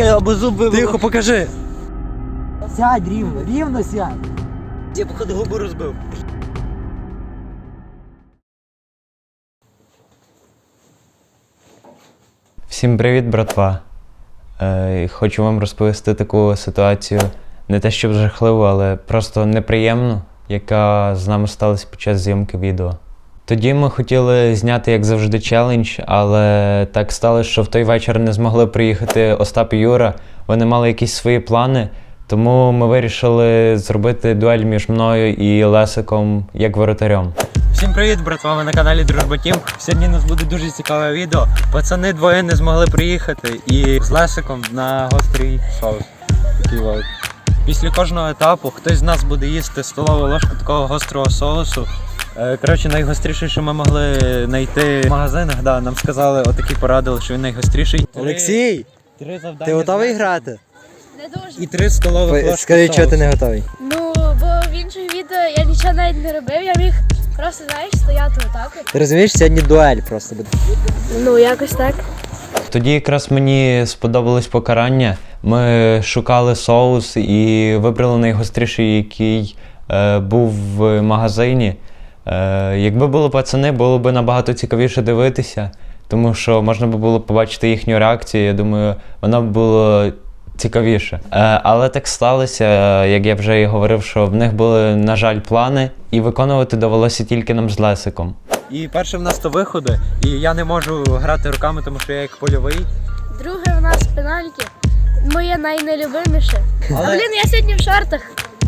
Або зуби. Тихо, покажи. Сядь рівно, рівно сядь. Я походу губу розбив. Всім привіт, братва. Е, хочу вам розповісти таку ситуацію, не те щоб жахливу, але просто неприємну, яка з нами сталася під час зйомки відео. Тоді ми хотіли зняти, як завжди, челендж, але так сталося, що в той вечір не змогли приїхати Остап і Юра. Вони мали якісь свої плани, тому ми вирішили зробити дуель між мною і Лесиком як воротарем. Всім привіт, братва, ви на каналі Дружба Тім. Сьогодні у нас буде дуже цікаве відео. Пацани двоє не змогли приїхати і з Лесиком на гострий соус. Такий от. Після кожного етапу хтось з нас буде їсти столову ложку такого гострого соусу. Е, Коротше, найгостріший, що ми могли знайти в магазинах, да, нам сказали, отакий порадили, що він найгостріший. Три- Олексій, три завдання ти готовий грати? Не дуже. І три столових ложки Скажи, чого ти не готовий. Ну, бо в інших відео я нічого навіть не робив, я міг просто, знаєш, стояти отак. Ти розумієш, сьогодні дуель просто буде. Ну, якось так. Тоді якраз мені сподобалось покарання. Ми шукали соус і вибрали найгостріший, який е, був в магазині. Е, якби були пацани, було б набагато цікавіше дивитися, тому що можна би було побачити їхню реакцію. Я думаю, воно б було цікавіше. Е, але так сталося, як я вже і говорив, що в них були, на жаль, плани, і виконувати довелося тільки нам з Лесиком. І перше в нас то виходи, і я не можу грати руками, тому що я як польовий. Друге в нас пенальті. Моє найнелюбиміше. Але- А блін, я сьогодні в шортах.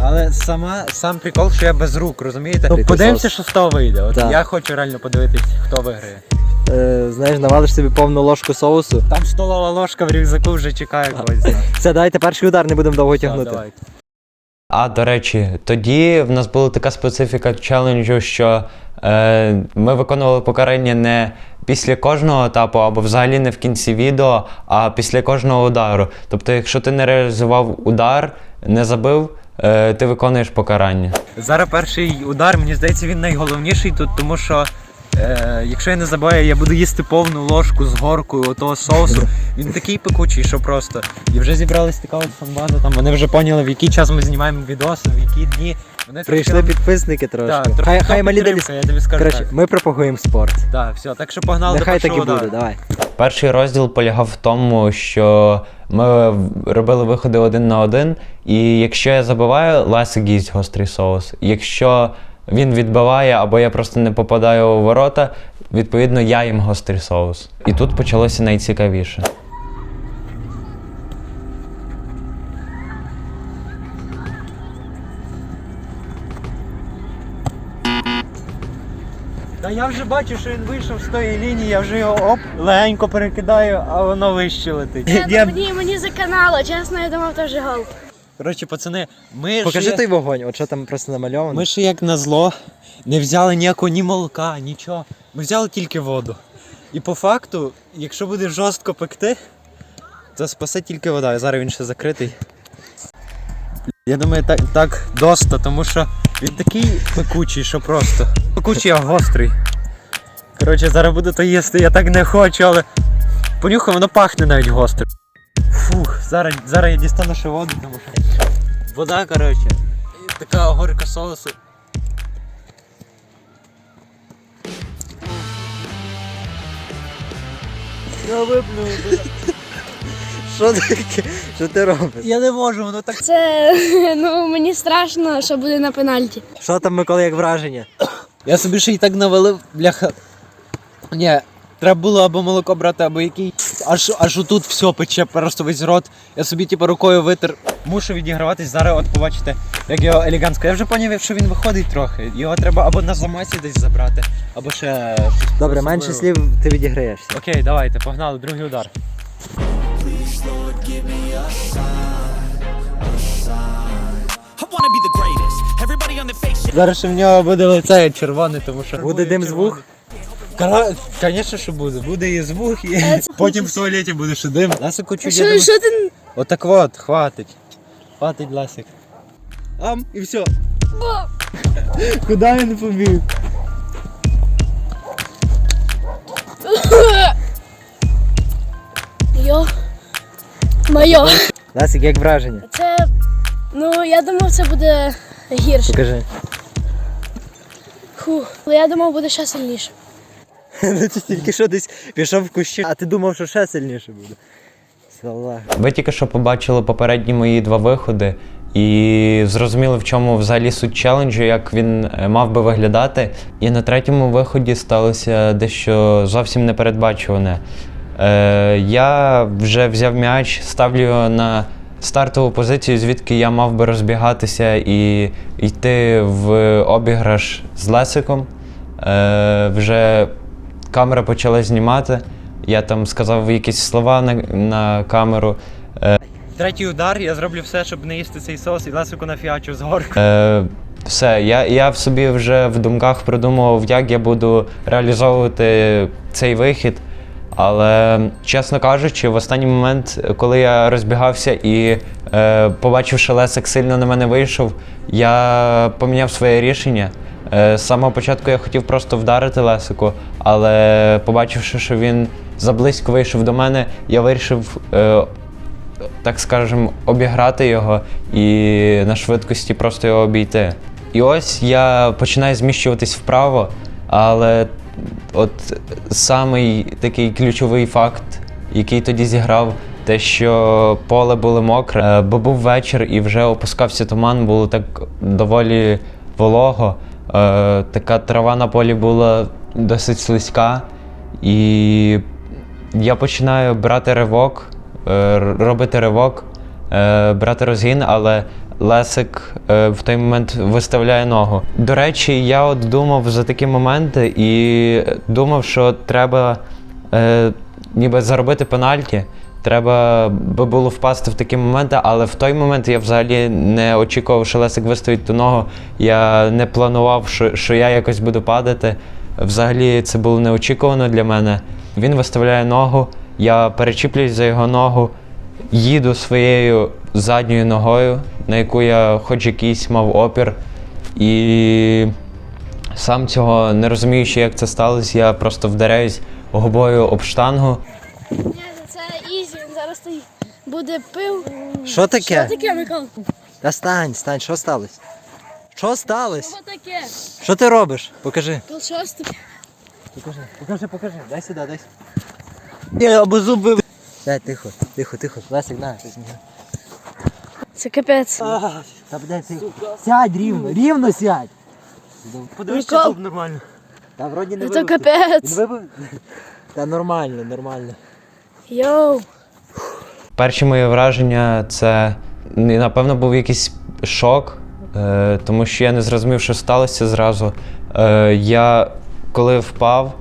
Але сама сам прикол, що я без рук, розумієте? Ну, подивимося, що з того вийде. От Так. я хочу реально подивитись, хто виграє. Е, знаєш, навалиш собі повну ложку соусу. Там столова ложка в рюкзаку вже чекає когось. Все, давайте перший удар, не будемо довго тягнути. давайте. А, до речі, тоді в нас була така специфіка челенджу, що ми виконували покарання не після кожного етапу або взагалі не в кінці відео, а після кожного удару. Тобто, якщо ти не реалізував удар, не забив, е, ти виконуєш покарання. Зараз перший удар, мені здається, він найголовніший тут, тому що. Е, якщо я не забуваю, я буду їсти повну ложку з горкою того соусу. Він такий пекучий, що просто. І вже зібралась така от фанбаза, там вони вже поняли, в який час ми знімаємо відоси, в які дні. Вони Прийшли трохи- підписники трошки. Так, трохи хай, хай малі далі. я тобі скажу Коротше, ми пропагуємо спорт. Так, все, так що погнали Нехай до так і буде, давай. Перший розділ полягав в тому, що ми робили виходи один на один, і якщо я забиваю, Лесик їсть гострий соус. Якщо він відбиває або я просто не попадаю у ворота, відповідно я їм гострий соус. І тут почалося найцікавіше. Та я вже бачу, що він вийшов з тої лінії, я вже його оп, легенько перекидаю, а воно вище летить. Е, Я- Мені, мені заканало, чесно, я думав, теж гол. Коротше, пацани, ми Покажи ж, той вогонь, от що там просто намальовано. ми ж як на зло не взяли ніякого ні молока, нічого. Ми взяли тільки воду. І по факту, якщо буде жорстко пекти, то спасе тільки вода. Зараз він ще закритий. Я думаю, так, так доста, тому що він такий пекучий, що просто. Пекучий, а гострий. Коротше, зараз буду то їсти, я так не хочу, але понюхай, воно пахне навіть гострим. Фух, зараз, зараз я дістану ще воду, тому що. Вода, коротше. Така горка соусу. Я виплю. Що таке? Що ти робиш? Я не можу, воно так. Це ну мені страшно, що буде на пенальті. Що там, Микола, як враження? Я собі ще й так навалив, бляха. Ні, треба було або молоко брати, або який. Аж аж отут все пече, просто весь рот. Я собі типу рукою витер. Мушу відіграватись. Зараз от побачите, як його елегантсько. Я вже поняв, що він виходить трохи. Його треба або на замасі десь забрати, або ще. Добре, менше слів ти відіграєшся. Окей, давайте, погнали, другий удар. I wanna be the greatest. Everybody on the shit. Зараз ще в нього буде лице червоне, тому що. Буде дим з вух? Звісно, що буде. Буде і звук, і Е, потім в туалеті буде ще дим. Ласику чуть я Що, думаю- що ти. Отак от, хватить. Хватить, Ласик. Ам, і все. Куди він побіг? Йо. Майо. Як враження? Це. Ну, я думав, це буде гірше. Покажи. Фух. Я думав, буде ще сильніше. Ну ти тільки що десь пішов в кущі, а ти думав, що ще сильніше буде. Ви тільки що побачили попередні мої два виходи і зрозуміли, в чому взагалі суть челенджу, як він е, мав би виглядати. І на третьому виході сталося дещо зовсім непередбачуване. Е, я вже взяв м'яч, ставлю його на стартову позицію, звідки я мав би розбігатися і йти в обіграш з Лесиком. Е, вже камера почала знімати. Я там сказав якісь слова на, на камеру. Третій удар, я зроблю все, щоб не їсти цей сос і лесику нафіачу з горку. Е, все, я, я в собі вже в думках придумував, як я буду реалізовувати цей вихід. Але, чесно кажучи, в останній момент, коли я розбігався і е, побачив, що Лесик сильно на мене вийшов, я поміняв своє рішення. Е, з самого початку я хотів просто вдарити Лесику, але побачивши, що він заблизько вийшов до мене, я вирішив е, так скажемо, обіграти його і на швидкості просто його обійти. І ось я починаю зміщуватись вправо, але от самий такий ключовий факт, який тоді зіграв, те, що поле було мокре, е, бо був вечір і вже опускався туман, було так доволі волого. Е, Така трава на полі була досить слизька. І я починаю брати ривок, е, робити ривок, брати розгін, але Лесик е, в той момент виставляє ногу. До речі, я от думав за такі моменти і думав, що треба е, ніби заробити пенальті. Треба би було впасти в такі моменти, але в той момент я взагалі не очікував, що Лесик виставить ту ногу. Я не планував, що, що я якось буду падати. Взагалі це було неочікувано для мене. Він виставляє ногу, я перечіплююсь за його ногу, їду своєю задньою ногою, на яку я хоч якийсь мав опір. І сам цього не розуміючи, як це сталося, я просто вдаряюсь губою об штангу. Ні, це ізі, він зараз той буде пив. Що таке? Що таке, Микола? Та стань, стань, що сталося? Що сталося? Що таке? Що ти робиш? Покажи. Пил шостий. Покажи, покажи, покажи. Дай сюди, дай сюди. Я або зуби. Дай, тихо, тихо, тихо. Лесик, на, візьми. Це капець. Та блядь, ти... сядь рівно, рівно сядь. Подивись, чи зуб нормально. Та вроді не Це вибив. Він капець. вибив? Та нормально, нормально. Йоу. Перші мої враження це напевно був якийсь шок, е, тому що я не зрозумів, що сталося зразу. Е, я коли впав,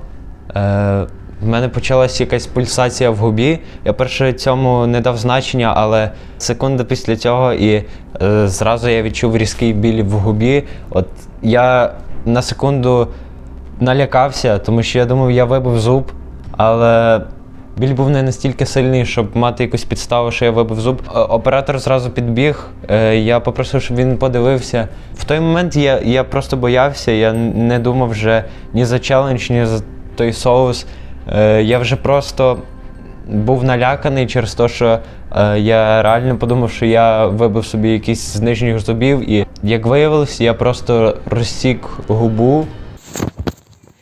е, в мене почалася якась пульсація в губі. Я перше цьому не дав значення, але секунда після цього і е, зразу я відчув різкий біль в губі. От я на секунду налякався, тому що я думав, я вибив зуб, але біль був не настільки сильний, щоб мати якусь підставу, що я вибив зуб. Е, Оператор зразу підбіг. е, Я попросив, щоб він подивився. В той момент я, я просто боявся, я не думав вже ні за челендж, ні за той соус. Е, Я вже просто був наляканий через те, що е, я реально подумав, що я вибив собі якийсь з нижніх зубів, і як виявилось, я просто розсік губу.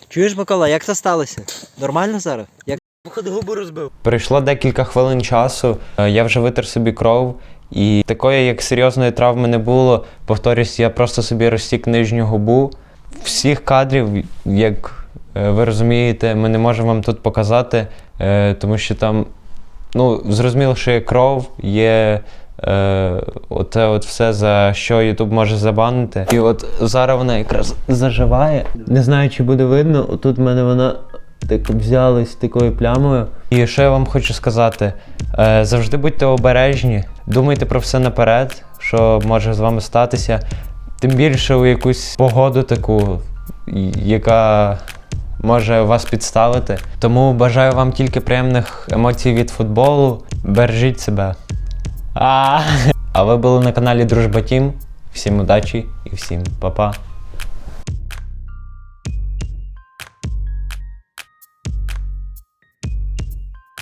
Чуєш, Микола, як це сталося? Нормально зараз? Як Походу губу розбив. Пройшло декілька хвилин часу, е, я вже витер собі кров, і такої як серйозної травми не було. Повторюсь, я просто собі розсік нижню губу. Всіх кадрів, як ви розумієте, ми не можемо вам тут показати, е, тому що там, ну, зрозуміло, що є кров, є. Е, оте от все, за що YouTube може забанити. І от зараз вона якраз заживає. Не знаю, чи буде видно. Отут в мене вона так взялась такою плямою. І що я вам хочу сказати? Е, завжди будьте обережні, думайте про все наперед, що може з вами статися. Тим більше у якусь погоду таку, яка може вас підставити. Тому бажаю вам тільки приємних емоцій від футболу. Бережіть себе. А, а ви були на каналі Дружба Тім. Всім удачі і всім па-па.